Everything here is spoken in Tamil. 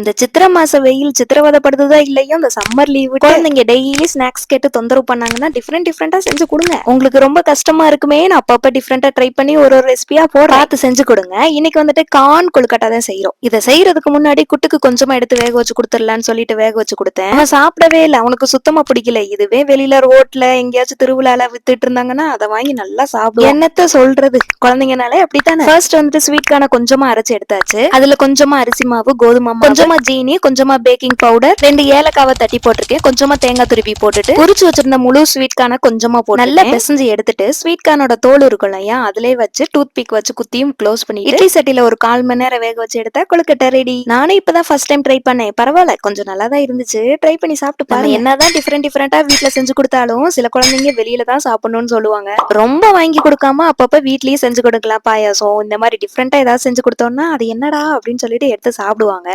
இந்த சித்திரை மாச வெயில் சித்திரவதைப்படுத்துதா இல்லையோ இந்த சம்மர் லீவு குழந்தைங்க டெய்லி ஸ்நாக்ஸ் கேட்டு தொந்தரவு பண்ணாங்கன்னா டிஃப்ரெண்ட் டிஃப்ரெண்டா செஞ்சு கொடுங்க. உங்களுக்கு ரொம்ப கஷ்டமா இருக்குமே நான் அப்பப்ப டிஃப்ரெண்டா ட்ரை பண்ணி ஒரு ஒரு ரெசிபியா போட பார்த்து செஞ்சு கொடுங்க. இன்னைக்கு வந்துட்டு கான் கொழுக்கட்டா தான் செய்யறோம் இதை செய்யறதுக்கு முன்னாடி குட்டுக்கு கொஞ்சமா எடுத்து வேக வச்சு கொடுத்துடலான்னு சொல்லிட்டு வேக வச்சு கொடுத்தேன். அவன் சாப்பிடவே இல்லை. அவனுக்கு சுத்தமா பிடிக்கல. இதுவே வெளியில ரோட்ல எங்கேயாச்சும் திருவிழால வித்துட்டு இருந்தாங்கன்னா அதை வாங்கி நல்லா சாப்பிடும் என்னத்த சொல்றது? குழந்தைங்கனாலே அப்படித்தானே? ஃபர்ஸ்ட் வந்துட்டு ஸ்வீட்கான கொஞ்சமா அரைச்சு எடுத்தாச்சு. அதுல கொஞ்சமா அரிசி மாவு கோதுமை கொஞ்சம் கொஞ்சமா ஜீனி கொஞ்சமா பேக்கிங் பவுடர் ரெண்டு ஏலக்காவை தட்டி போட்டிருக்கேன். கொஞ்சமா தேங்காய் துருவி போட்டுட்டு குறிச்சு வச்சிருந்த முழு ஸ்வீட் கார்னை கொஞ்சமா போட்டு நல்லா பிசைஞ்சு எடுத்துட்டு ஸ்வீட் கார்னோட தோல் இருக்கும் இல்லையா அதுலயே வச்சு டூத் பிக் வச்சு குத்தியும் க்ளோஸ் பண்ணி இட்லி சட்டில ஒரு கால் மணி நேரம் வேக வச்சு எடுத்தா கொழுக்கட்டை ரெடி நானே இப்பதான் ஃபர்ஸ்ட் டைம் ட்ரை பண்ணேன். பரவாயில்ல கொஞ்சம் நல்லா தான் இருந்துச்சு. ட்ரை பண்ணி சாப்பிட்டு பாருங்க. என்னதான் டிஃப்ரெண்ட் டிஃப்ரெண்டா வீட்ல செஞ்சு கொடுத்தாலும் சில குழந்தைங்க வெளியில தான் சாப்பிடணும்னு சொல்லுவாங்க. ரொம்ப வாங்கி கொடுக்காம அப்பப்ப வீட்லயே செஞ்சு கொடுக்கலாம் பாயாசம் இந்த மாதிரி டிஃப்ரெண்டா ஏதாவது செஞ்சு கொடுத்தோம்னா அது என்னடா அப்படின்னு சொல்லிட்டு எடுத்து சாப்பிடுவாங்க.